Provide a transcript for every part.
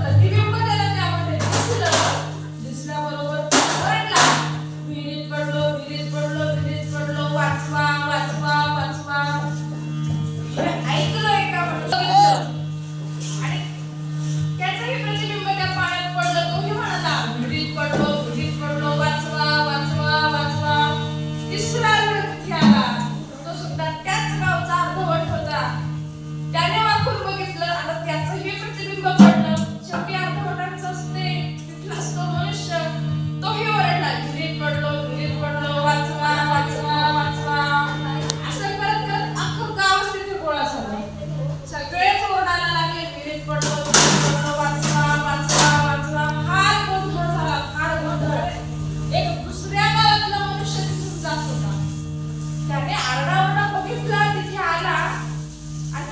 ప్రతిభ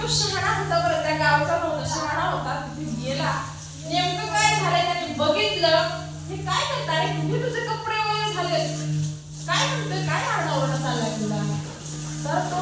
तो शहाणा होता बरं त्या गावचा नव्हता शहाणा होता तिथे गेला. नेमकं काय झालंय त्याने बघितलं? हे काय करता? रे तुम्ही तुझे कपडे वगैरे झाले. काय म्हणतोय? काय आडवणं चाललाय तुला? तर तो